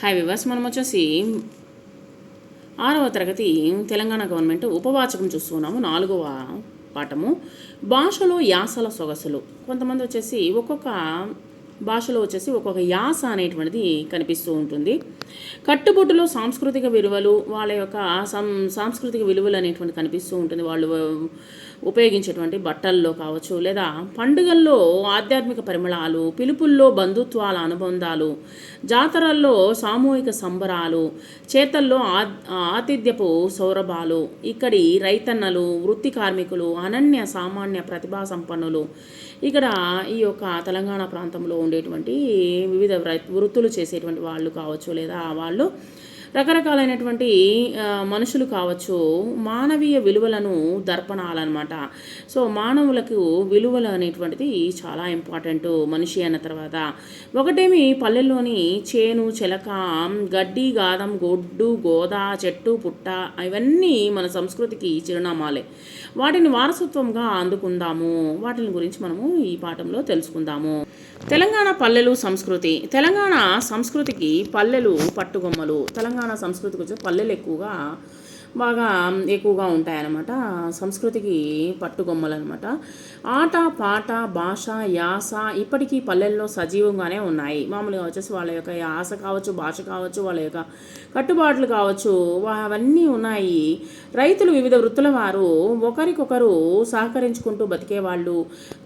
Hi viewers మనం వచ్చేసి ఆరవ తరగతి తెలంగాణ గవర్నమెంట్ ఉపవాచకం చూస్తున్నాము. నాలుగవ పాఠము. భాషలో యాసల సొగసులు. కొంతమంది వచ్చేసి ఒక్కొక్క భాషలో వచ్చేసి ఒక్కొక్క యాస అనేటువంటిది కనిపిస్తూ ఉంటుంది. కట్టుబొట్టులో సాంస్కృతిక విలువలు వాళ్ళ యొక్క సం సాంస్కృతిక విలువలు అనేటువంటి కనిపిస్తూ ఉంటుంది. వాళ్ళు ఉపయోగించేటువంటి బట్టల్లో కావచ్చు లేదా పండుగల్లో ఆధ్యాత్మిక పరిమళాలు పిలుపుల్లో బంధుత్వాల అనుబంధాలు జాతరల్లో సామూహిక సంబరాలు చేతల్లో ఆ ఆతిథ్యపు సౌరభాలు ఇక్కడి రైతన్నలు వృత్తి కార్మికులు అనన్య సామాన్య ప్రతిభా సంపన్నులు. ఇక్కడ ఈ యొక్క తెలంగాణ ప్రాంతంలో ఉండేటువంటి వివిధ వృత్తులు చేసేటువంటి వాళ్ళు కావచ్చు లేదా వాళ్ళు రకరకాలైనటువంటి మనుషులు కావచ్చు మానవీయ విలువలను దర్పణాలన్నమాట. సో మానవులకు విలువలు అనేటువంటిది చాలా ఇంపార్టెంట్ మనిషి అన్న తర్వాత. ఒకటేమి పల్లెల్లోని చేను చెలక గడ్డి గాదం గొడ్డు గోదా చెట్టు పుట్ట ఇవన్నీ మన సంస్కృతికి చిరునామాలే. వాటిని వారసత్వంగా అందుకుందాము. వాటిని గురించి మనము ఈ పాఠంలో తెలుసుకుందాము. తెలంగాణ పల్లెలు సంస్కృతి. తెలంగాణ సంస్కృతికి పల్లెలు పట్టుగొమ్మలు. తెలంగాణ సంస్కృతికి వచ్చి పల్లెలు ఎక్కువగా బాగా ఎక్కువగా ఉంటాయన్నమాట. సంస్కృతికి పట్టుగొమ్మలు అనమాట ఆట పాట భాష యాస ఇప్పటికీ పల్లెల్లో సజీవంగానే ఉన్నాయి. మామూలుగా వచ్చేసి వాళ్ళ యొక్క యాస కావచ్చు భాష కావచ్చు వాళ్ళ యొక్క కట్టుబాట్లు కావచ్చు అవన్నీ ఉన్నాయి. రైతులు వివిధ వృత్తుల వారు ఒకరికొకరు సహకరించుకుంటూ బతికేవాళ్ళు.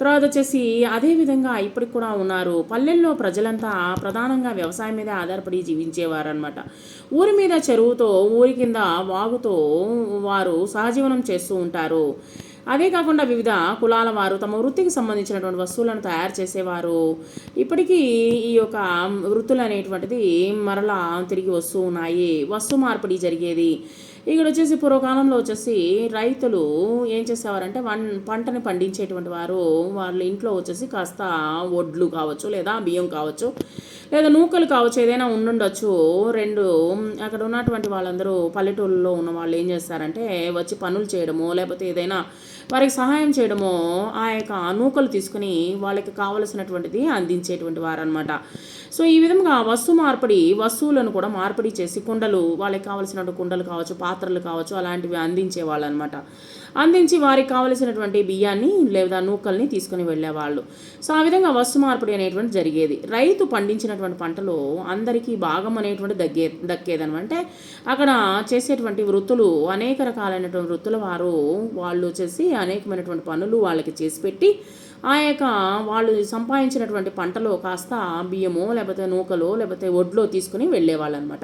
తర్వాత వచ్చేసి అదే విధంగా ఇప్పటికి కూడా ఉన్నారు. పల్లెల్లో ప్రజలంతా ప్రధానంగా వ్యవసాయం మీద ఆధారపడి జీవించేవారు అనమాట ఊరి మీద చెరువుతో ఊరి కింద వాగుతో వారు సహజీవనం చేస్తూ ఉంటారు. అదే కాకుండా వివిధ కులాల వారు తమ వృత్తికి సంబంధించినటువంటి వస్తువులను తయారు చేసేవారు. ఇప్పటికీ ఈ యొక్క వృత్తులు అనేటువంటిది మరలా తిరిగి వస్తూ ఉన్నాయి. వస్తు మార్పిడి జరిగేది. ఇక్కడ వచ్చేసి పూర్వకాలంలో వచ్చేసి రైతులు ఏం చేసేవారంటే వన్ పంటని పండించేటువంటి వారు వాళ్ళ ఇంట్లో వచ్చేసి కాస్త వడ్లు కావచ్చు లేదా బియ్యం కావచ్చు లేదా నూకలు కావచ్చు ఏదైనా ఉండుండొచ్చు. రెండు అక్కడ ఉన్నటువంటి వాళ్ళందరూ పల్లెటూళ్ళలో ఉన్న వాళ్ళు ఏం చేస్తారంటే వచ్చి పనులు చేయడము లేకపోతే ఏదైనా వారికి సహాయం చేయడము ఆ యొక్క నూకలు తీసుకుని వాళ్ళకి కావలసినటువంటిది అందించేటువంటి వారనమాట సో ఈ విధంగా వస్తు మార్పిడి వస్తువులను కూడా మార్పిడి చేసి కుండలు వాళ్ళకి కావలసినటువంటి కుండలు కావచ్చు పాత్రలు కావచ్చు అలాంటివి అందించే వాళ్ళు అనమాట అందించి వారికి కావలసినటువంటి బియ్యాన్ని లేదా నూకల్ని తీసుకుని వెళ్ళేవాళ్ళు. సో ఆ విధంగా వస్తు మార్పిడి అనేటువంటి జరిగేది. రైతు పండించినటువంటి పంటలు అందరికీ భాగం అనేటువంటి దగ్గే దక్కేదనమాట అక్కడ చేసేటువంటి వృత్తులు అనేక రకాలైనటువంటి వృత్తుల వారు వాళ్ళు చేసి అనేకమైనటువంటి పనులు వాళ్ళకి చేసి పెట్టి ఆ యొక్క వాళ్ళు సంపాదించినటువంటి పంటలో కాస్త బియ్యమో లేకపోతే నూకలో లేకపోతే వడ్లో తీసుకుని వెళ్ళేవాళ్ళు అనమాట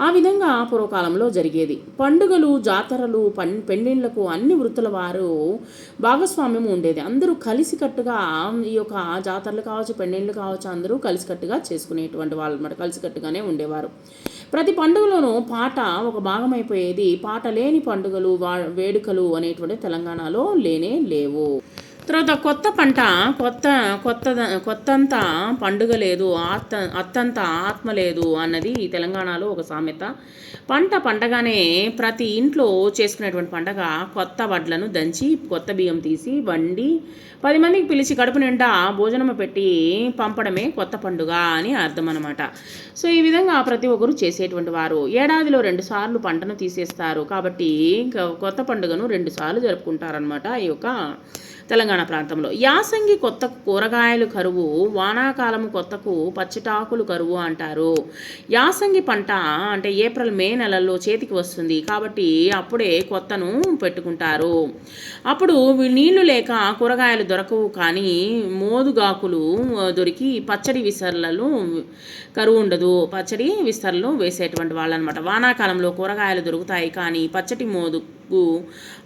ఆ విధంగా పూర్వకాలంలో జరిగేది. పండుగలు జాతరలు పన్ పెళ్ళిళ్ళకు అన్ని వృత్తుల వారు భాగస్వామ్యం ఉండేది. అందరూ కలిసికట్టుగా ఈ యొక్క జాతరలు కావచ్చు పెళ్ళిళ్ళు కావచ్చు అందరూ కలిసికట్టుగా చేసుకునేటువంటి వాళ్ళు అనమాట కలిసికట్టుగానే ఉండేవారు. ప్రతి పండుగలోనూ పాట ఒక భాగం అయిపోయేది పాట లేని పండుగలు వా- వేడుకలు అనేటువంటి తెలంగాణలో లేనే లేవు. తర్వాత కొత్త పంట కొత్త కొత్త కొత్తంత పండుగ లేదు ఆత్త అత్తంత ఆత్మ లేదు అన్నది తెలంగాణలో ఒక సామెత. పంట పండగానే ప్రతి ఇంట్లో చేసుకునేటువంటి పండగ కొత్త వడ్లను దంచి కొత్త బియ్యం తీసి వండి పది మందికి పిలిచి కడుపు నిండా భోజనం పెట్టి పంపడమే కొత్త పండుగ అని అర్థం అనమాట సో ఈ విధంగా ప్రతి ఒక్కరు చేసేటువంటి వారు. ఏడాదిలో రెండు సార్లు పంటను తీసేస్తారు కాబట్టి ఇంకా కొత్త పండుగను రెండు సార్లు జరుపుకుంటారనమాట ఈ యొక్క తెలంగాణ ప్రాంతంలో. యాసంగి కొత్త కూరగాయలు కరువు వానాకాలము కొత్తకు పచ్చిటాకులు కరువు అంటారు. యాసంగి పంట అంటే ఏప్రిల్ మే నెలల్లో చేతికి వస్తుంది కాబట్టి అప్పుడే కొత్తను పెట్టుకుంటారు. అప్పుడు నీళ్ళు లేక కూరగాయలు దొరకవు కానీ మోదుగాకులు దొరికి పచ్చడి విసర్లలో కరువు ఉండదు. పచ్చడి విస్తరలు వేసేటువంటి వాళ్ళు అనమాట వానాకాలంలో కూరగాయలు దొరుకుతాయి కానీ పచ్చటి మోదు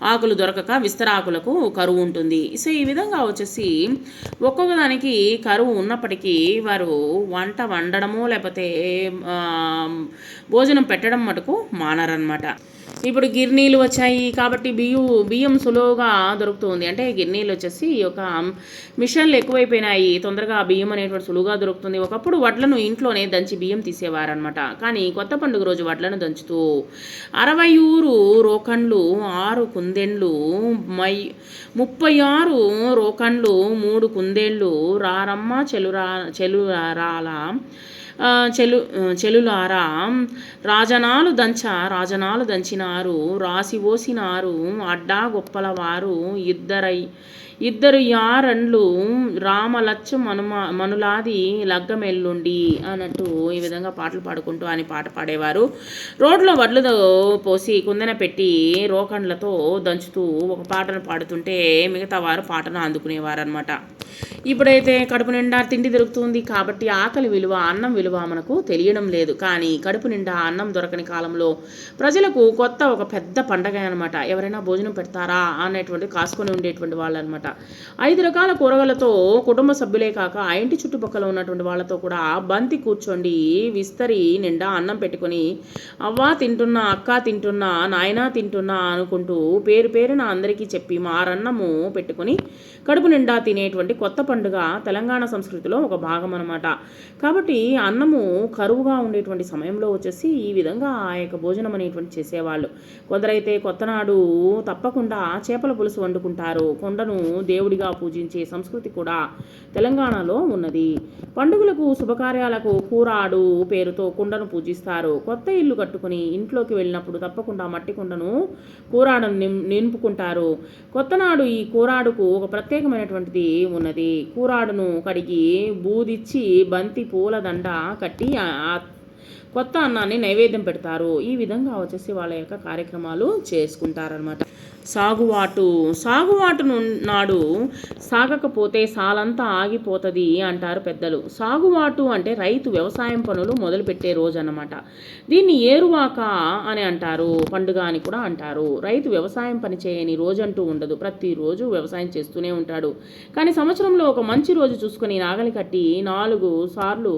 ఆకులు దొరకక విస్తరాకులకు కరువు ఉంటుంది. సో ఈ విధంగా వచ్చేసి ఒక్కొక్క దానికి కరువు ఉన్నప్పటికీ వారు వంట వండడము లేకపోతే భోజనం పెట్టడం మటుకు మానరనమాట ఇప్పుడు గిర్నీలు వచ్చాయి కాబట్టి బియ్యం బియ్యం సులువుగా దొరుకుతుంది. అంటే గిర్నీలు వచ్చేసి ఈ యొక్క మిషన్లు ఎక్కువైపోయినాయి. తొందరగా బియ్యం అనేటువంటి సులువుగా దొరుకుతుంది. ఒకప్పుడు వడ్లను ఇంట్లోనే దంచి బియ్యం తీసేవారనమాట కానీ కొత్త పండుగ రోజు వడ్లను దంచుతూ అరవై ఊరు రోకన్లు ఆరు కుందెండ్లు మై ముప్పై ఆరు రోకన్లు మూడు కుందేళ్ళు రారమ్మ చెలురా చెలురాల చెలు చెలులారా రాజనాలు దంచ రాజనాలు దంచినారు రాసి ఓసినారు అడ్డా గొప్పల వారు ఇద్దరై ఇద్దరు యారండ్లు రామలచ్చు మనుమ మనులాది లగ్గమెల్లుండి అన్నట్టు ఈ విధంగా పాటలు పాడుకుంటూ అని పాట పాడేవారు. రోడ్లో వడ్లు పోసి కుందన పెట్టి రోకండ్లతో దంచుతూ ఒక పాటను పాడుతుంటే మిగతా వారు పాటను అందుకునేవారు అనమాట ఇప్పుడైతే కడుపు నిండా తిండి దొరుకుతుంది కాబట్టి ఆకలి విలువ అన్నం విలువ మనకు తెలియడం లేదు. కానీ కడుపు నిండా అన్నం దొరకని కాలంలో ప్రజలకు కొత్త ఒక పెద్ద పండగ అనమాట ఎవరైనా భోజనం పెడతారా అనేటువంటి కాసుకొని ఉండేటువంటి వాళ్ళు అనమాట ఐదు రకాల కూరగాయలతో కుటుంబ సభ్యులే కాక ఆ ఇంటి చుట్టుపక్కల ఉన్నటువంటి వాళ్ళతో కూడా బంతి కూర్చోండి విస్తరి నిండా అన్నం పెట్టుకొని అవ్వ తింటున్నా అక్క తింటున్నా నాయనా తింటున్నా అనుకుంటూ పేరు పేరున అందరికీ చెప్పి మారన్నము పెట్టుకొని కడుపు నిండా తినేటువంటి కొత్త పండుగ తెలంగాణ సంస్కృతిలో ఒక భాగం అనమాట కాబట్టి అన్నము కరువుగా ఉండేటువంటి సమయంలో వచ్చేసి ఈ విధంగా ఆ యొక్క భోజనం అనేటువంటి చేసేవాళ్ళు. కొందరైతే కొత్తనాడు తప్పకుండా చేపల పులుసు వండుకుంటారు. కొండను దేవుడిగా పూజించే సంస్కృతి కూడా తెలంగాణలో ఉన్నది. పండుగలకు శుభకార్యాలకు కూరాడు పేరుతో కుండను పూజిస్తారు. కొత్త ఇల్లు కట్టుకుని ఇంట్లోకి వెళ్ళినప్పుడు తప్పకుండా మట్టి కుండను కూరాడను నిం- నింపుకుంటారు. కొత్తనాడు ఈ కూరాడుకు ఒక ప్రత్యేకమైనటువంటిది ఉన్నది. కూరాడును కడిగి బూదిచ్చి బంతి పూల దండ కట్టి ఆ కొత్త అన్నాన్ని నైవేద్యం పెడతారు. ఈ విధంగా వచ్చేసి వాళ్ళ యొక్క కార్యక్రమాలు చేసుకుంటారనమాట సాగువాటు సాగువాటు నాడు సాగకపోతే సాలంతా ఆగిపోతుంది అంటారు పెద్దలు. సాగువాటు అంటే రైతు వ్యవసాయం పనులు మొదలుపెట్టే రోజు అన్నమాట దీన్ని ఏరువాక అని అంటారు పండుగ అని కూడా అంటారు. రైతు వ్యవసాయం పని చేయని రోజు అంటూ ఉండదు. ప్రతిరోజు వ్యవసాయం చేస్తూనే ఉంటాడు. కానీ సంవత్సరంలో ఒక మంచి రోజు చూసుకొని నాగలి కట్టి నాలుగు సార్లు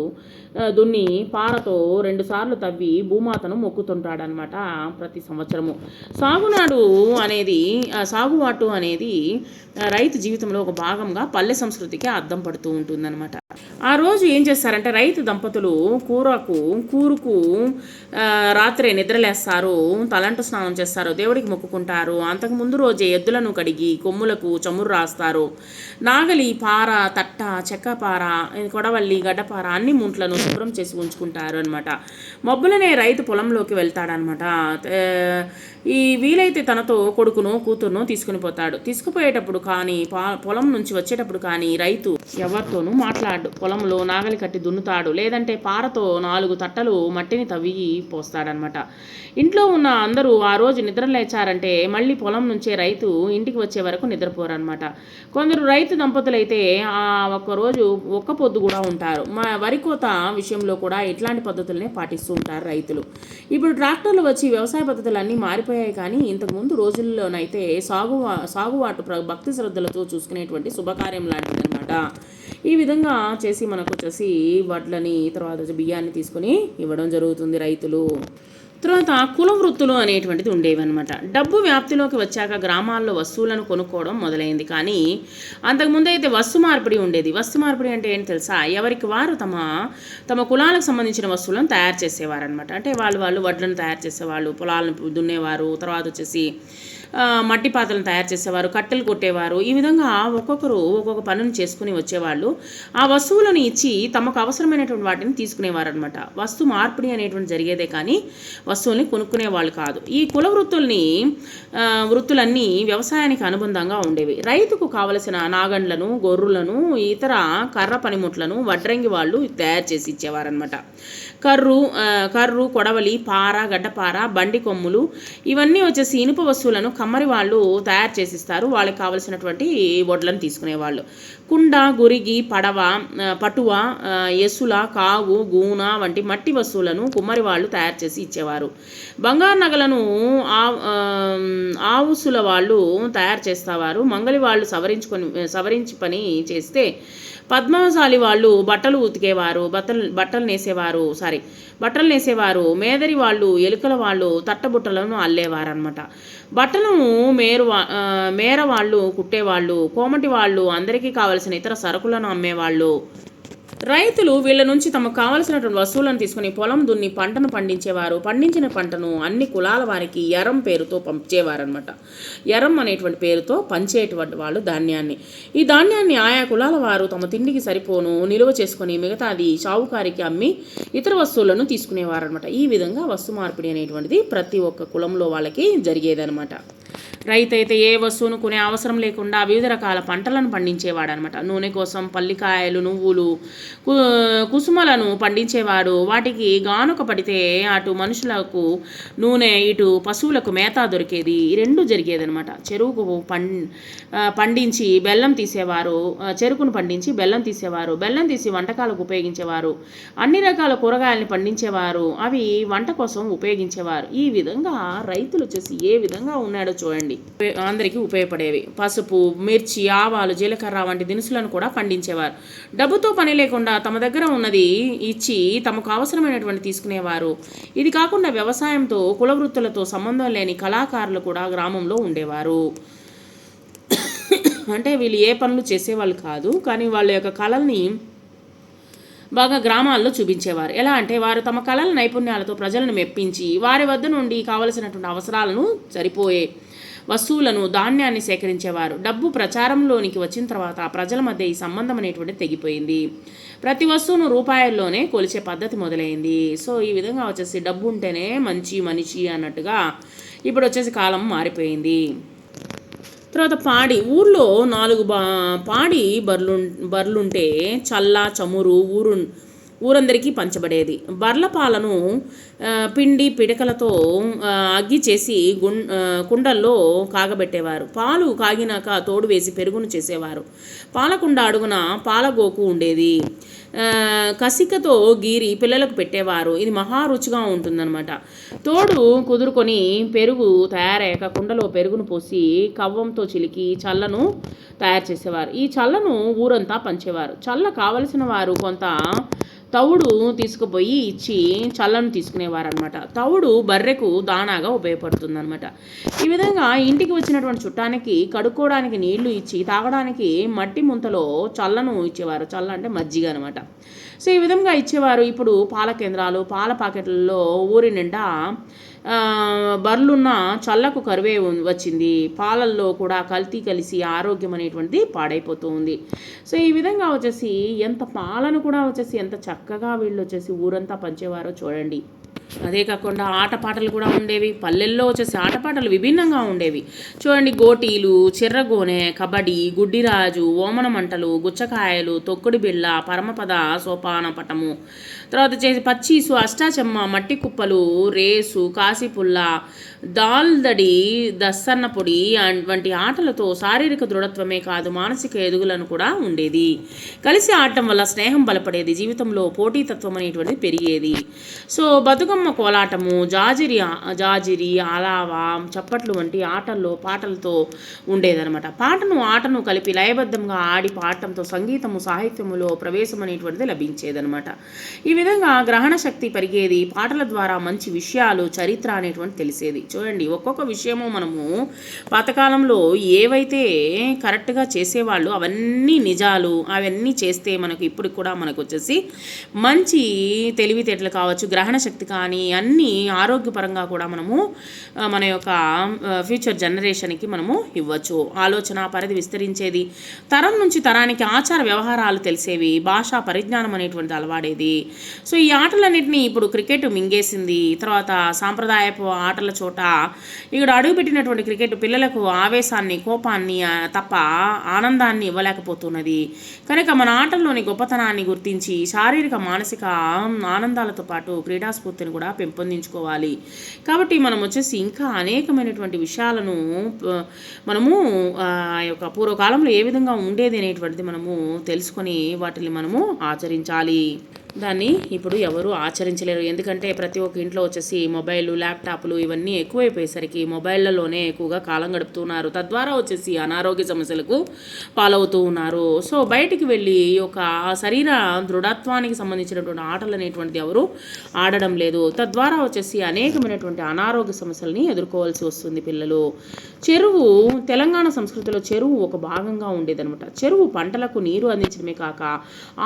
దున్ని పారతో రెండు సార్లు తవ్వి భూమాతను మొక్కుతుంటాడనమాట ప్రతి సంవత్సరము. సాగునాడు అనేది సాగువాటు అనేది రైతు జీవితంలో ఒక భాగంగా పల్లె సంస్కృతికి అద్దం పడుతూ ఉంటుందన్నమాట. ఆ రోజు ఏం చేస్తారంటే రైతు దంపతులు కూరకు కూరుకు రాత్రే నిద్రలేస్తారు తలంటు స్నానం చేస్తారు దేవుడికి మొక్కుకుంటారు అంతకు ముందు రోజే ఎద్దులను కడిగి కొమ్ములకు చమురు రాస్తారు. నాగలి పార తట్ట చెక్కపార కొడవల్లి గడ్డపార అన్ని ముంట్లను శుభ్రం చేసి ఉంచుకుంటారు అనమాట మబ్బులనే రైతు పొలంలోకి వెళ్తాడనమాట ఈ వీలైతే తనతో కొడుకును కూతురును తీసుకుని పోతాడు. తీసుకుపోయేటప్పుడు కానీ పా- పొలం నుంచి వచ్చేటప్పుడు కానీ రైతు ఎవరితోనూ మాట్లాడు పొలంలో నాగలి కట్టి దున్నుతాడు. లేదంటే పారతో నాలుగు తట్టలు మట్టిని తవ్వి పోస్తాడనమాట ఇంట్లో ఉన్న అందరూ ఆ రోజు నిద్ర లేచారంటే మళ్ళీ పొలం నుంచే రైతు ఇంటికి వచ్చే వరకు నిద్రపోరనమాట కొందరు రైతు దంపతులైతే ఆ ఒక్క రోజు ఒక్క పొద్దు కూడా ఉంటారు. మా వరి కోత విషయంలో కూడా ఇట్లాంటి పద్ధతులనే పాటిస్తూ ఉంటారు రైతులు. ఇప్పుడు ట్రాక్టర్లు వచ్చి వ్యవసాయ పద్ధతులన్నీ మారిపోయాయి కానీ ఇంతకుముందు రోజుల్లోనైతే సాగు సాగువాటు ప్ర- భక్తి శ్రద్ధలతో చూసుకునేటువంటి శుభకార్యం లాంటిదన్నమాట. ఈ విధంగా చేసి మనకు వచ్చేసి వడ్లని తర్వాత వచ్చి బియ్యాన్ని తీసుకొని ఇవ్వడం జరుగుతుంది రైతులు. తర్వాత కుల వృత్తులు అనేటువంటిది ఉండేవి అనమాట డబ్బు వ్యాప్తిలోకి వచ్చాక గ్రామాల్లో వస్తువులను కొనుక్కోవడం మొదలైంది. కానీ అంతకుముందు అయితే వస్తు మార్పిడి ఉండేది. వస్తు మార్పిడి అంటే ఏంటి తెలుసా? ఎవరికి వారు తమ తమ కులాలకు సంబంధించిన వస్తువులను తయారు చేసేవారనమాట అంటే వాళ్ళు వాళ్ళు వడ్లను తయారు చేసేవాళ్ళు పొలాలను దున్నేవారు తర్వాత వచ్చేసి మట్టి పాత్రలను తయారు చేసేవారు కట్టెలు కొట్టేవారు. ఈ విధంగా ఒక్కొక్కరు ఒక్కొక్క పనులు చేసుకుని వచ్చేవాళ్ళు. ఆ వస్తువులను ఇచ్చి తమకు అవసరమైనటువంటి వాటిని తీసుకునేవారు అనమాట వస్తు మార్పిడి అనేటువంటి జరిగేదే కానీ వస్తువుల్ని కొనుక్కునే వాళ్ళు కాదు. ఈ కుల వృత్తుల్ని వృత్తులన్నీ వ్యవసాయానికి అనుబంధంగా ఉండేవి. రైతుకు కావలసిన నాగండ్లను గొర్రులను ఇతర కర్ర పనిముట్లను వడ్రంగి వాళ్ళు తయారు చేసి ఇచ్చేవారనమాట కర్రు కర్రు కొడవలి పార గడ్డపార బండి కొమ్ములు ఇవన్నీ వచ్చేసి ఇనుప వస్తువులను కమ్మరి వాళ్ళు తయారు చేసిస్తారు. వాళ్ళకి కావలసినటువంటి వడ్లను తీసుకునేవాళ్ళు. కుండ గురిగి పడవ పటువ ఎసుల కావు గూన వంటి మట్టి వస్తువులను కుమ్మరి వాళ్ళు తయారు చేసి ఇచ్చేవారు. బంగారు నగలను ఆవుసుల వాళ్ళు తయారు చేసేవారు మంగలి వాళ్ళు సవరించుకొని సవరించి పని చేస్తే పద్మశాలి వాళ్ళు బట్టలు ఉతికేవారు బట్టలు బట్టలు నేసేవారు సారీ బట్టలు నేసేవారు మేదరి వాళ్ళు ఎలుకల వాళ్ళు తట్టబుట్టలను అల్లేవారు అనమాట బట్టలను మేరు మేర వాళ్ళు కుట్టేవాళ్ళు కోమటి వాళ్ళు అందరికీ కావలసిన ఇతర సరుకులను అమ్మేవాళ్ళు. రైతులు వీళ్ళ నుంచి తమకు కావలసినటువంటి వస్తువులను తీసుకుని పొలం దున్ని పంటను పండించేవారు. పండించిన పంటను అన్ని కులాల వారికి ఎరం పేరుతో పంచేవారనమాట ఎరం అనేటువంటి పేరుతో పంచేటువంటి వాళ్ళు ధాన్యాన్ని. ఈ ధాన్యాన్ని ఆయా కులాల వారు తమ తిండికి సరిపోను నిలువ చేసుకొని మిగతాది షావుకారికి అమ్మి ఇతర వస్తువులను తీసుకునేవారనమాట ఈ విధంగా వస్తు మార్పిడి అనేటువంటిది ప్రతి ఒక్క కులంలో వాళ్ళకి జరిగేదనమాట రైతు అయితే ఏ వస్తువును కొనే అవసరం లేకుండా వివిధ రకాల పంటలను పండించేవాడు అనమాట నూనె కోసం పల్లికాయలు నువ్వులు కు కుసుమలను పండించేవాడు. వాటికి గానుక పడితే అటు మనుషులకు నూనె ఇటు పశువులకు మేత దొరికేది. ఈ రెండు జరిగేదనమాట. చెరువుకు పం పండించి బెల్లం తీసేవారు. చెరుకును పండించి బెల్లం తీసేవారు. బెల్లం తీసి వంటకాలకు ఉపయోగించేవారు. అన్ని రకాల కూరగాయల్ని పండించేవారు. అవి వంట కోసం ఉపయోగించేవారు. ఈ విధంగా రైతులు వచ్చేసి ఏ విధంగా ఉన్నాడో చూడండి. ఉపయోగ- అందరికీ ఉపయోగపడేవి. పసుపు మిర్చి ఆవాలు జీలకర్ర వంటి దినుసులను కూడా పండించేవారు. డబ్బుతో పని లేకుండా తమ దగ్గర ఉన్నది ఇచ్చి తమకు అవసరమైనటువంటి తీసుకునేవారు. ఇది కాకుండా వ్యవసాయంతో కుల వృత్తులతో సంబంధం లేని కళాకారులు కూడా గ్రామంలో ఉండేవారు. అంటే వీళ్ళు ఏ పనులు చేసేవాళ్ళు కాదు కానీ వాళ్ళ యొక్క కళల్ని బాగా గ్రామాల్లో చూపించేవారు. ఎలా అంటే వారు తమ కళల నైపుణ్యాలతో ప్రజలను మెప్పించి వారి వద్ద నుండి కావలసినటువంటి అవసరాలను సరిపోయే వస్తువులను ధాన్యాన్ని సేకరించేవారు. డబ్బు ప్రచారంలోనికి వచ్చిన తర్వాత ప్రజల మధ్య ఈ సంబంధం అనేటువంటి తెగిపోయింది. ప్రతి వస్తువును రూపాయల్లోనే కొలిచే పద్ధతి మొదలైంది. సో ఈ విధంగా వచ్చేసి డబ్బు ఉంటేనే మంచి మనిషి అన్నట్టుగా ఇప్పుడు వచ్చేసి కాలం మారిపోయింది. తర్వాత పాడి. ఊర్లో నాలుగు బా పాడి బర్లు బర్లుంటే చల్ల చమురు ఊరు ఊరందరికీ పంచబడేది. బర్ల పాలను పిండి పిడకలతో అగ్గి చేసి గుం కుండల్లో కాగబెట్టేవారు. పాలు కాగినాక తోడు వేసి పెరుగును చేసేవారు. పాలకుండ అడుగున పాలగోకు ఉండేది. కసికతో గీరి పిల్లలకు పెట్టేవారు. ఇది మహా రుచిగా ఉంటుందన్నమాట. తోడు కుదురుకొని పెరుగు తయారయ్యాక కుండలో పెరుగును పోసి కవ్వంతో చిలికి చల్లను తయారు చేసేవారు. ఈ చల్లను ఊరంతా పంచేవారు. చల్ల కావలసిన వారు కొంత తవుడు తీసుకుపోయి ఇచ్చి చల్లను తీసుకునేవారనమాట తవుడు బర్రెకు దానాగా ఉపయోగపడుతుందనమాట ఈ విధంగా ఇంటికి వచ్చినటువంటి చుట్టానికి కడుక్కోవడానికి నీళ్ళు ఇచ్చి తాగడానికి మట్టి ముంతలో చల్లను ఇచ్చేవారు. చల్ల అంటే మజ్జిగ అనమాట సో ఈ విధంగా ఇచ్చేవారు. ఇప్పుడు పాల కేంద్రాలు పాల ప్యాకెట్లలో ఊరి నిండా బర్లున్న చల్లకు కరువే వచ్చింది. పాలల్లో కూడా కల్తీ కలిసి ఆరోగ్యం అనేటువంటిది పాడైపోతూ ఉంది సో ఈ విధంగా వచ్చేసి ఎంత పాలను కూడా వచ్చేసి ఎంత చక్కగా వీళ్ళు వచ్చేసి ఊరంతా పంచేవారో చూడండి. అదే కాకుండా ఆటపాటలు కూడా ఉండేవి. పల్లెల్లో వచ్చేసి ఆటపాటలు విభిన్నంగా ఉండేవి. చూడండి గోటీలు చిర్రగోనె కబడ్డీ గుడ్డిరాజు ఓమన మంటలు గుచ్చకాయలు తొక్కుడు బిళ్ళ పరమపద సోపాన పటము. తర్వాత వచ్చేసి పచ్చీసు అష్టాచెమ్మ మట్టి కుప్పలు రేసు కాసిపుల్ల దాల్దడి దస్సన్న పొడి వంటి ఆటలతో శారీరక దృఢత్వమే కాదు మానసిక ఎదుగులను కూడా ఉండేది. కలిసి ఆడటం వల్ల స్నేహం బలపడేది జీవితంలో పోటీతత్వం అనేటువంటిది పెరిగేది. సో బతుకమ్మ కోలాటము జాజిరి జాజిరి అలావా చప్పట్లు వంటి ఆటల్లో పాటలతో ఉండేదనమాట పాటను ఆటను కలిపి లయబద్ధంగా ఆడి పాడటంతో సంగీతము సాహిత్యములో ప్రవేశం అనేటువంటిది లభించేదనమాట ఈ విధంగా గ్రహణ శక్తి పెరిగేది పాటల ద్వారా మంచి విషయాలు చరిత్ర అనేటువంటి తెలిసేది. చూడండి ఒక్కొక్క విషయము మనము పాతకాలంలో ఏవైతే కరెక్ట్గా చేసేవాళ్ళు అవన్నీ నిజాలు అవన్నీ చేస్తే మనకు ఇప్పుడు కూడా మనకు వచ్చేసి మంచి తెలివితేటలు కావచ్చు గ్రహణ శక్తి కానీ అన్నీ ఆరోగ్యపరంగా కూడా మనము మన యొక్క ఫ్యూచర్ జనరేషన్కి మనము ఇవ్వచ్చు. ఆలోచన పరిధి విస్తరించేది తరం నుంచి తరానికి ఆచార వ్యవహారాలు తెలిసేవి భాషా పరిజ్ఞానం అనేటువంటిది అలవాడేది. సో ఈ ఆటలన్నింటినీ ఇప్పుడు క్రికెట్ మింగేసింది. తర్వాత సాంప్రదాయపు ఆటల చోట ఇక్కడ అడుగుపెట్టినటువంటి క్రికెట్ పిల్లలకు ఆవేశాన్ని కోపాన్ని తప్ప ఆనందాన్ని ఇవ్వలేకపోతున్నది. కనుక మన ఆటల్లోని గొప్పతనాన్ని గుర్తించి శారీరక మానసిక ఆనందాలతో పాటు క్రీడాస్ఫూర్తిని కూడా కూడా పెంపొందించుకోవాలి. కాబట్టి మనం వచ్చేసి ఇంకా అనేకమైనటువంటి విషయాలను మనము ఆ యొక్క పూర్వకాలంలో ఏ విధంగా ఉండేది అనేటువంటిది మనము తెలుసుకొని వాటిని మనము ఆచరించాలి. దాన్ని ఇప్పుడు ఎవరు ఆచరించలేరు. ఎందుకంటే ప్రతి ఒక్క ఇంట్లో వచ్చేసి మొబైల్ ల్యాప్టాప్లు ఇవన్నీ ఎక్కువైపోయేసరికి మొబైళ్ళలోనే ఎక్కువగా కాలం గడుపుతున్నారు. తద్వారా వచ్చేసి అనారోగ్య సమస్యలకు పాలవుతూ ఉన్నారు. సో బయటికి వెళ్ళి ఒక శరీర దృఢత్వానికి సంబంధించినటువంటి ఆటలు అనేటువంటిది ఎవరు ఆడడం లేదు. తద్వారా వచ్చేసి అనేకమైనటువంటి అనారోగ్య సమస్యలని ఎదుర్కోవాల్సి వస్తుంది పిల్లలు. చెరువు తెలంగాణ సంస్కృతిలో చెరువు ఒక భాగంగా ఉండేదనమాట చెరువు పంటలకు నీరు అందించడమే కాక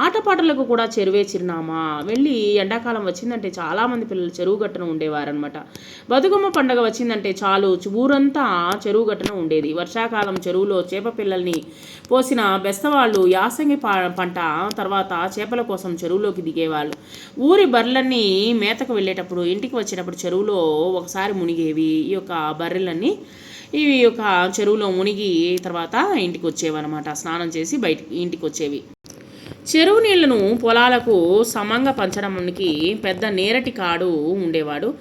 ఆటపాటలకు కూడా చెరువే చిరునా వెళ్దామా వెళ్ళి ఎండాకాలం వచ్చిందంటే చాలామంది పిల్లలు చెరువు గట్టున ఉండేవారనమాట బతుకమ్మ పండగ వచ్చిందంటే చాలు ఊరంతా చెరువు గట్టున ఉండేది. వర్షాకాలం చెరువులో చేప పిల్లల్ని పోసిన బెస్తవాళ్ళు యాసంగి పంట తర్వాత చేపల కోసం చెరువులోకి దిగేవాళ్ళు. ఊరి బర్రెలన్నీ మేతకు వెళ్ళేటప్పుడు ఇంటికి వచ్చేటప్పుడు చెరువులో ఒకసారి మునిగేవి. ఈ యొక్క బర్రెలన్నీ ఇవి ఒక చెరువులో మునిగి తర్వాత ఇంటికి వచ్చేవన్నమాట స్నానం చేసి బయటికి ఇంటికి వచ్చేవి చెరువు నీళ్ళను పొలాలకు సమంగా పంచడానికి పెద్ద నేరటి కాడు ఉండేవాడు.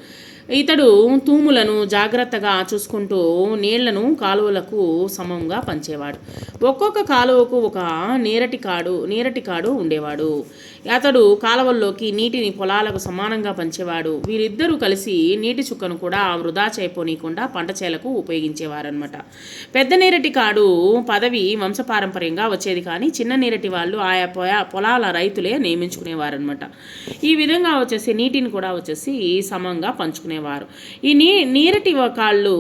ఇతడు తూములను జాగ్రత్తగా చూసుకుంటూ నీళ్ళను కాలువలకు సమంగా పంచేవాడు. ఒక్కొక్క కాలువకు ఒక నేరటి కాడు నేరటి కాడు ఉండేవాడు. అతడు కాలవల్లోకి నీటిని పొలాలకు సమానంగా పంచేవాడు. వీరిద్దరూ కలిసి నీటి చుక్కను కూడా వృధా చేయపోనీయకుండా పంట చేలకు ఉపయోగించేవారనమాట పెద్ద నీరటి కాడు పదవి వంశపారంపర్యంగా వచ్చేది కానీ చిన్న నీరటి వాళ్ళు ఆయా పొలాల రైతులే నియమించుకునేవారనమాట ఈ విధంగా వచ్చేసి నీటిని కూడా వచ్చేసి సమంగా పంచుకునేవారు. ఈ నీ నీరటి కాళ్ళు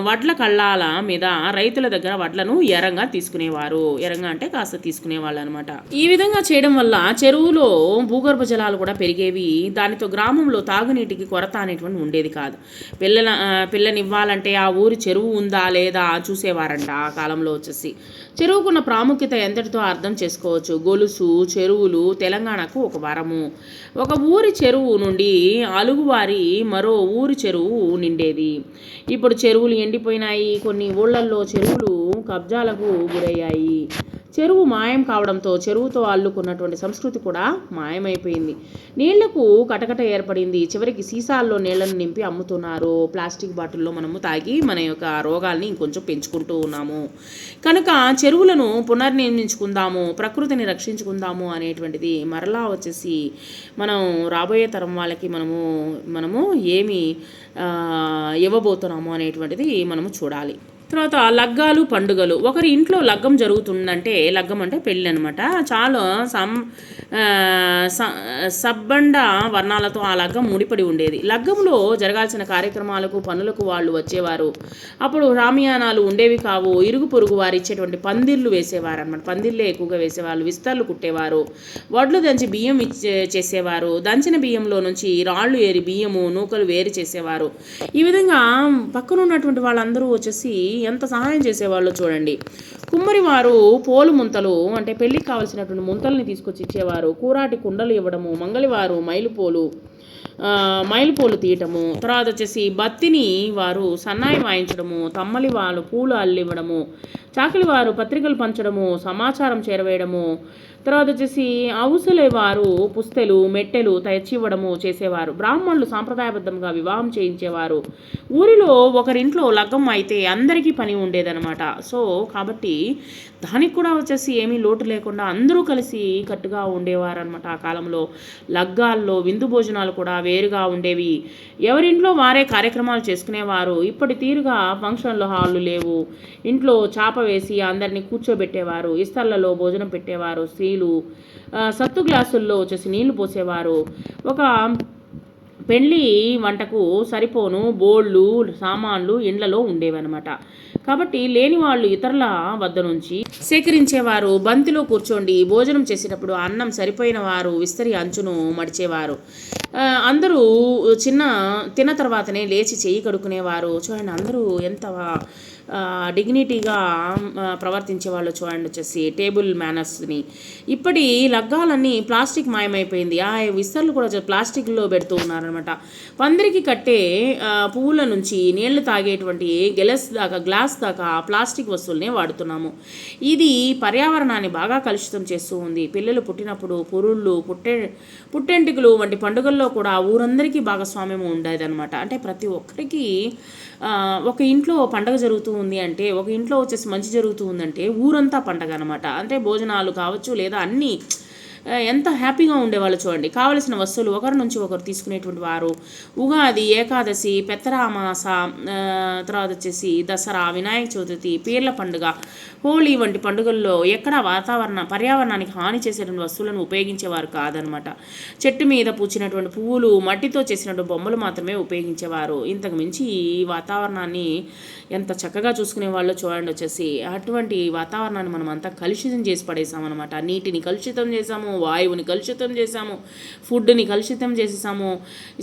వడ్ల కళ్ళాల మీద రైతుల దగ్గర వడ్లను ఎరంగా తీసుకునేవారు. ఎరంగా అంటే కాస్త తీసుకునేవాళ్ళు అనమాట ఈ విధంగా చేయడం వల్ల చెరువు చెరువులో భూగర్భ జలాలు కూడా పెరిగేవి. దానితో గ్రామంలో తాగునీటికి కొరత అనేటువంటి ఉండేది కాదు. పిల్లల పిల్లనివ్వాలంటే ఆ ఊరి చెరువు ఉందా లేదా చూసేవారంట ఆ కాలంలో వచ్చేసి. చెరువుకున్న ప్రాముఖ్యత ఎంతటితో అర్థం చేసుకోవచ్చు? గొలుసు చెరువులు తెలంగాణకు ఒక వరము. ఒక ఊరి చెరువు నుండి అలుగువారి మరో ఊరి చెరువు నిండేది. ఇప్పుడు చెరువులు ఎండిపోయినాయి. కొన్ని ఊళ్ళల్లో చెరువులు కబ్జాలకు గురయ్యాయి. చెరువు మాయం కావడంతో చెరువుతో అల్లుకున్నటువంటి సంస్కృతి కూడా మాయమైపోయింది. నీళ్ళకు కటకట ఏర్పడింది. చివరికి సీసాల్లో నీళ్ళను నింపి అమ్ముతున్నారు. ప్లాస్టిక్ బాటిల్లో మనము తాగి మన యొక్క రోగాల్ని ఇంకొంచెం పెంచుకుంటూ ఉన్నాము. కనుక చెరువులను పునర్నిర్మించుకుందాము ప్రకృతిని రక్షించుకుందాము అనేటువంటిది మరలా వచ్చేసి మనం రాబోయే తరం వాళ్ళకి మనము మనము ఏమి ఇవ్వబోతున్నాము అనేటువంటిది మనము చూడాలి. తర్వాత లగ్గాలు పండుగలు. ఒకరి ఇంట్లో లగ్గం జరుగుతుందంటే లగ్గం అంటే పెళ్ళి అనమాట చాలా సం స- సబ్బండ వర్ణాలతో ఆ లగ్గం ముడిపడి ఉండేది. లగ్గంలో జరగాల్సిన కార్యక్రమాలకు పనులకు వాళ్ళు వచ్చేవారు. అప్పుడు రామయానాలు ఉండేవి కావు. ఇరుగు పొరుగు వారు ఇచ్చేటువంటి పందిర్లు వేసేవారు అనమాట పందిర్లే ఎక్కువగా వేసేవాళ్ళు. విస్తర్లు కుట్టేవారు. వడ్లు దంచి బియ్యం ఇచ్చే చేసేవారు. దంచిన బియ్యంలో నుంచి రాళ్ళు ఏరి బియ్యము నూకలు వేరు చేసేవారు. ఈ విధంగా పక్కన ఉన్నటువంటి వాళ్ళందరూ వచ్చేసి ఎంత సహాయం చేసేవాళ్ళు చూడండి. కుమ్మరి వారు పోలు ముంతలు అంటే పెళ్ళికి కావాల్సినటువంటి ముంతల్ని తీసుకొచ్చి ఇచ్చేవారు. కూరాటి కుండలు ఇవ్వడము మంగళవారు మైలుపోలు మైలుపోలు తీయటము తర్వాత వచ్చేసి బత్తిని వారు సన్నాయి వాయించడము తమ్మలి వాళ్ళు పూలు అల్లివ్వడము చాకలి వారు పత్రికలు పంచడము సమాచారం చేరవేయడము తర్వాత వచ్చేసి అవుసలే వారు పుస్తెలు మెట్టెలు తెచ్చివ్వడము చేసేవారు. బ్రాహ్మణులు సాంప్రదాయబద్ధంగా వివాహం చేయించేవారు. ఊరిలో ఒకరింట్లో లగ్గం అయితే అందరికీ పని ఉండేదనమాట సో కాబట్టి దానికి కూడా వచ్చేసి ఏమీ లోటు లేకుండా అందరూ కలిసి కట్టుగా ఉండేవారనమాట ఆ కాలంలో. లగ్గాల్లో విందు భోజనాలు కూడా వేరుగా ఉండేవి. ఎవరింట్లో వారే కార్యక్రమాలు చేసుకునేవారు. ఇప్పటి తీరుగా ఫంక్షన్లో హాళ్ళు లేవు. ఇంట్లో చాప వేసి అందరినీ కూర్చోబెట్టేవారు. ఇస్తళ్ళలో భోజనం పెట్టేవారు. స్త్రీలు సత్తు గ్లాసుల్లో వచ్చేసి నీళ్ళు పోసేవారు. ఒక పెళ్ళి వంటకు సరిపోను బోళ్ళు సామాన్లు ఇండ్లలో ఉండేవన్నమాట. కాబట్టి లేని వాళ్ళు ఇతరుల వద్ద నుంచి సేకరించేవారు బంతిలో కూర్చోండి భోజనం చేసేటప్పుడు అన్నం సరిపోయిన వారు విస్తరి అంచును మడిచేవారు. అందరూ చిన్న తిన్న తర్వాతనే లేచి చేయి కడుక్కునేవారు. చూడండి అందరూ ఎంత డిగ్నిటీగా ప్రవర్తించే వాళ్ళు చూడండి వచ్చేసి టేబుల్ మేనర్స్ని ఇప్పటి లగ్గాలన్నీ ప్లాస్టిక్ మాయమైపోయింది. ఆ విస్తర్లు కూడా ప్లాస్టిక్లో పెడుతూ ఉన్నారనమాట పందిరికి కట్టే పువ్వుల నుంచి నీళ్ళు తాగేటువంటి గెలస్ దాకా గ్లాస్ దాకా ప్లాస్టిక్ వస్తువులనే వాడుతున్నాము. ఇది పర్యావరణాన్ని బాగా కలుషితం చేస్తూ ఉంది. పిల్లలు పుట్టినప్పుడు పురుళ్ళు పుట్టె పుట్టెంటుకలు వంటి పండుగల్లో కూడా ఊరందరికీ భాగస్వామ్యం ఉండేదన్నమాట. అంటే ప్రతి ఒక్కరికి ఒక ఇంట్లో పండగ జరుగుతూ ఉంది అంటే ఒక ఇంట్లో వచ్చేసి మంచి జరుగుతూ ఉందంటే ఊరంతా పండగ అనమాట అంటే భోజనాలు కావచ్చు లేదా అన్నీ ఎంత హ్యాపీగా ఉండేవాళ్ళు చూడండి. కావలసిన వస్తువులు ఒకరి నుంచి ఒకరు తీసుకునేటువంటి వారు ఉగాది ఏకాదశి పెత్తరామాస తర్వాత వచ్చేసి దసరా వినాయక చవితి పీర్ల పండుగ హోలీ వంటి పండుగల్లో ఎక్కడ వాతావరణ పర్యావరణానికి హాని చేసేటువంటి వస్తువులను ఉపయోగించేవారు కాదనమాట చెట్టు మీద పూచినటువంటి పువ్వులు మట్టితో చేసినటువంటి బొమ్మలు మాత్రమే ఉపయోగించేవారు. ఇంతకు మించి ఈ వాతావరణాన్ని ఎంత చక్కగా చూసుకునే వాళ్ళు చూడండి వచ్చేసి. అటువంటి వాతావరణాన్ని మనం అంతా కలుషితం చేసి పడేసామన్నమాట నీటిని కలుషితం చేసాము వాయువుని కలుషితం చేసాము ఫుడ్ని కలుషితం చేసేసాము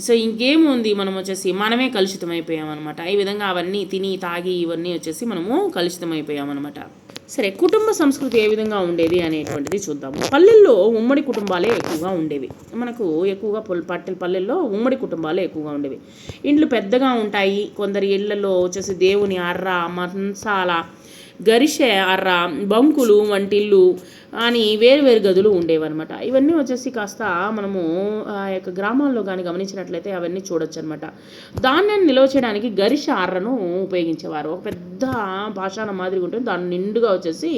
సో ఇంకేముంది మనం వచ్చేసి మనమే కలుషితం అయిపోయామన్నమాట ఈ విధంగా అవన్నీ తిని తాగి ఇవన్నీ వచ్చేసి మనము కలుషితం అయిపోయామన్నమాట సరే కుటుంబ సంస్కృతి ఏ విధంగా ఉండేది అనేటువంటిది చూద్దాము పల్లెల్లో ఉమ్మడి కుటుంబాలే ఎక్కువగా ఉండేవి. మనకు ఎక్కువగా పొల్ పట్టెల పల్లెల్లో ఉమ్మడి కుటుంబాలే ఎక్కువగా ఉండేవి. ఇండ్లు పెద్దగా ఉంటాయి. కొందరి ఇళ్ళలో వచ్చేసి దేవుని అర్ర మంచాల గరిషె అర్ర బంకులు వంటిల్లు అని వేరు వేరు గదులు ఉండేవన్నమాట. ఇవన్నీ వచ్చేసి కాస్త మనము ఆ యొక్క గ్రామాల్లో కానీ గమనించినట్లయితే అవన్నీ చూడొచ్చు అనమాట ధాన్యాన్ని నిల్వ చేయడానికి గరిష అర్రను ఉపయోగించేవారు. ఒక పెద్ద పెద్ద భాషాన మాదిరిగా ఉంటుంది. దాన్ని నిండుగా వచ్చేసి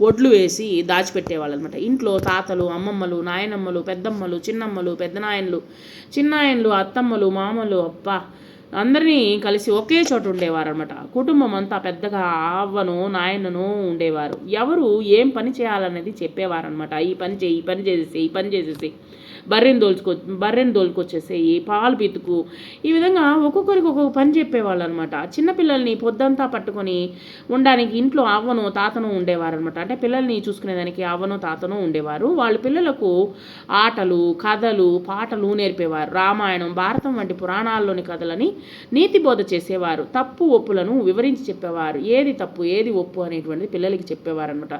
ఒడ్లు వేసి దాచిపెట్టేవాళ్ళు అనమాట ఇంట్లో తాతలు అమ్మమ్మలు నాయనమ్మలు పెద్దమ్మలు చిన్నమ్మలు పెద్దనాయనలు చిన్నాయనలు అత్తమ్మలు మామలు అప్ప అందరినీ కలిసి ఒకే చోట ఉండేవారు అనమాట కుటుంబం అంతా పెద్దగా అవ్వను నాయనను ఉండేవారు. ఎవరు ఏం పని చేయాలనేది చెప్పేవారు అనమాట ఈ పని చేయి ఈ పని చేసేసి ఈ పని చేసేసి బర్రెని దోల్చుకో బర్రెని దోలుకొచ్చేసేయి పాలు పితుకు. ఈ విధంగా ఒక్కొక్కరికి ఒక్కొక్క పని చెప్పేవాళ్ళు అనమాట చిన్నపిల్లల్ని పొద్దంతా పట్టుకొని ఉండడానికి ఇంట్లో అవ్వను తాతను ఉండేవారు అనమాట అంటే పిల్లల్ని చూసుకునేదానికి అవ్వను తాతను ఉండేవారు. వాళ్ళ పిల్లలకు ఆటలు కథలు పాటలు నేర్పేవారు. రామాయణం భారతం వంటి పురాణాల్లోని కథలని నీతిబోధ చేసేవారు. తప్పు ఒప్పులను వివరించి చెప్పేవారు. ఏది తప్పు ఏది ఒప్పు అనేటువంటిది పిల్లలకి చెప్పేవారు అనమాట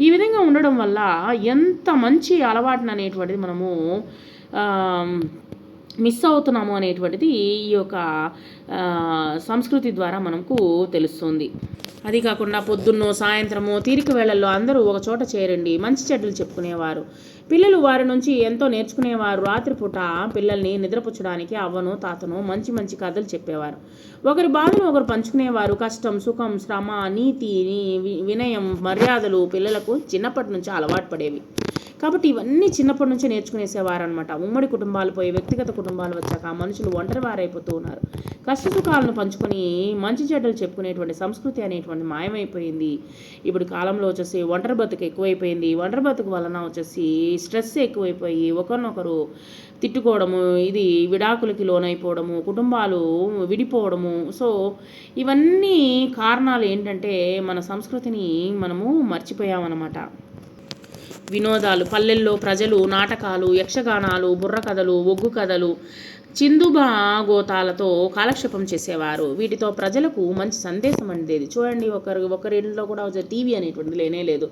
ఈ విధంగా ఉండడం వల్ల ఎంత మంచి అలవాటును అనేటువంటిది మనము మిస్ అవుతున్నాము అనేటువంటిది ఈ యొక్క సంస్కృతి ద్వారా మనకు తెలుస్తుంది. అది కాకుండా పొద్దున్నో సాయంత్రమో తీరిక వేళల్లో అందరూ ఒక చోట చేరండి మంచి చెడ్డలు చెప్పుకునేవారు. పిల్లలు వారి నుంచి ఎంతో నేర్చుకునేవారు. రాత్రిపూట పిల్లల్ని నిద్రపుచ్చడానికి అవ్వను తాతను మంచి మంచి కథలు చెప్పేవారు. ఒకరి బాధను ఒకరు పంచుకునేవారు. కష్టం సుఖం శ్రమ నీతి వి- వినయం మర్యాదలు పిల్లలకు చిన్నప్పటి నుంచి అలవాటు పడేవి. కాబట్టి ఇవన్నీ చిన్నప్పటి నుంచే నేర్చుకునేసేవారు అనమాట ఉమ్మడి కుటుంబాలు పోయి వ్యక్తిగత కుటుంబాలు వచ్చాక మనుషులు ఒంటరి వారైపోతూ ఉన్నారు. కష్ట సుఖాలను పంచుకొని మంచి చెడ్డలు చెప్పుకునేటువంటి సంస్కృతి అనేటువంటి మాయమైపోయింది. ఇప్పుడు కాలంలో వచ్చేసి ఒంటరి బతుకు ఎక్కువైపోయింది. ఒంటరి బతుకు వలన వచ్చేసి స్ట్రెస్ ఎక్కువైపోయి ఒకరినొకరు తిట్టుకోవడము ఇది విడాకులకి లోనైపోవడము కుటుంబాలు విడిపోవడము. సో ఇవన్నీ కారణాలు ఏంటంటే మన సంస్కృతిని మనము మర్చిపోయామన్నమాట. వినోదాలు పల్లెల్లో ప్రజలు నాటకాలు యక్షగానాలు బుర్రకథలు ఒగ్గు కథలు చిందుబా గోతాలతో కాలక్షేపం చేసేవారు. వీటితో ప్రజలకు మంచి సందేశం అందేది. చూడండి ఒకరు ఒకరి ఇంట్లో కూడా టీవీ అనేటువంటిది లేనే లేదు.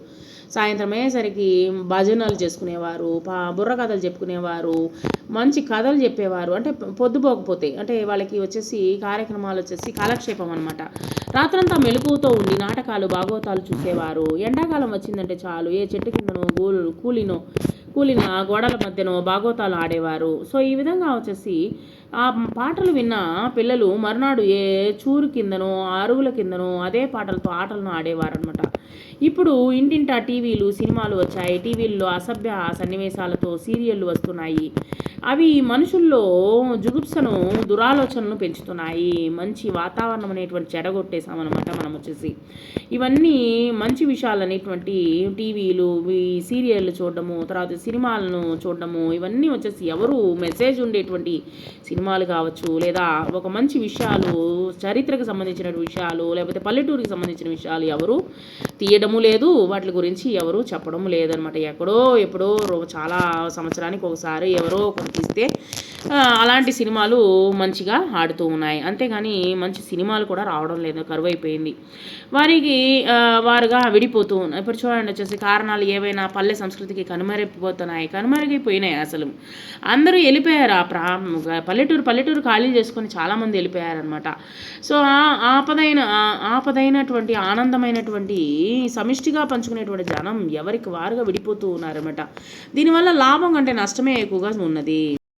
సాయంత్రం అయ్యేసరికి భజనలు చేసుకునేవారు పా బుర్రకథలు చెప్పుకునేవారు మంచి కథలు చెప్పేవారు. అంటే పొద్దుపోకపోతే అంటే వాళ్ళకి వచ్చేసి కార్యక్రమాలు వచ్చేసి కాలక్షేపం అనమాట రాత్రంతా మెలకువతో ఉండి నాటకాలు భాగవతాలు చూసేవారు. ఎండాకాలం వచ్చిందంటే చాలు ఏ చెట్టు కిందనో గూలు కూలినో కూలిన గోడల మధ్యనో భాగవతాలు ఆడేవారు. సో ఈ విధంగా వచ్చేసి ఆ పాటలు విన్న పిల్లలు మరునాడు ఏ చూరు కిందనో అరుగుల కిందనో అదే పాటలతో ఆటలను ఆడేవారనమాట ఇప్పుడు ఇంటింటా టీవీలు సినిమాలు వచ్చాయి. టీవీల్లో అసభ్య సన్నివేశాలతో సీరియళ్ళు వస్తున్నాయి. అవి మనుషుల్లో జుగుప్సను దురాలోచనలు పెంచుతున్నాయి. మంచి వాతావరణం అనేటువంటి చెడగొట్టేసామన్నమాట మనం వచ్చేసి. ఇవన్నీ మంచి విషయాలు అనేటువంటి టీవీలు ఈ సీరియళ్ళు చూడడము తర్వాత సినిమాలను చూడడము ఇవన్నీ వచ్చేసి ఎవరు మెసేజ్ ఉండేటువంటి సినిమా సినిమాలు కావచ్చు లేదా ఒక మంచి విషయాలు చరిత్రకు సంబంధించిన విషయాలు లేకపోతే పల్లెటూరికి సంబంధించిన విషయాలు ఎవరు తీయడము లేదు వాటి గురించి ఎవరు చెప్పడం లేదనమాట ఎక్కడో ఎప్పుడో చాలా సంవత్సరానికి ఒకసారి ఎవరో ఒకరు తీస్తే అలాంటి సినిమాలు మంచిగా ఆడుతూ ఉన్నాయి. అంతేగాని మంచి సినిమాలు కూడా రావడం లేదు కరువైపోయింది. వారికి వారుగా విడిపోతూ ఉన్నాయి ఇప్పుడు చూడండి వచ్చేసి కారణాలు ఏవైనా పల్లె సంస్కృతికి కనుమరిపోతున్నాయి కనుమరుగైపోయినాయి అసలు. అందరూ వెళ్ళిపోయారు ఆ ప్రా పల్లెటూరు పల్లెటూరు ఖాళీ చేసుకొని చాలామంది వెళ్ళిపోయారనమాట సో ఆపదైన ఆపదైనటువంటి ఆనందమైనటువంటి సమిష్టిగా పంచుకునేటువంటి జనం ఎవరికి వారుగా విడిపోతూ ఉన్నారన్నమాట. దీనివల్ల లాభం కంటే నష్టమే ఎక్కువగా ఉన్నది.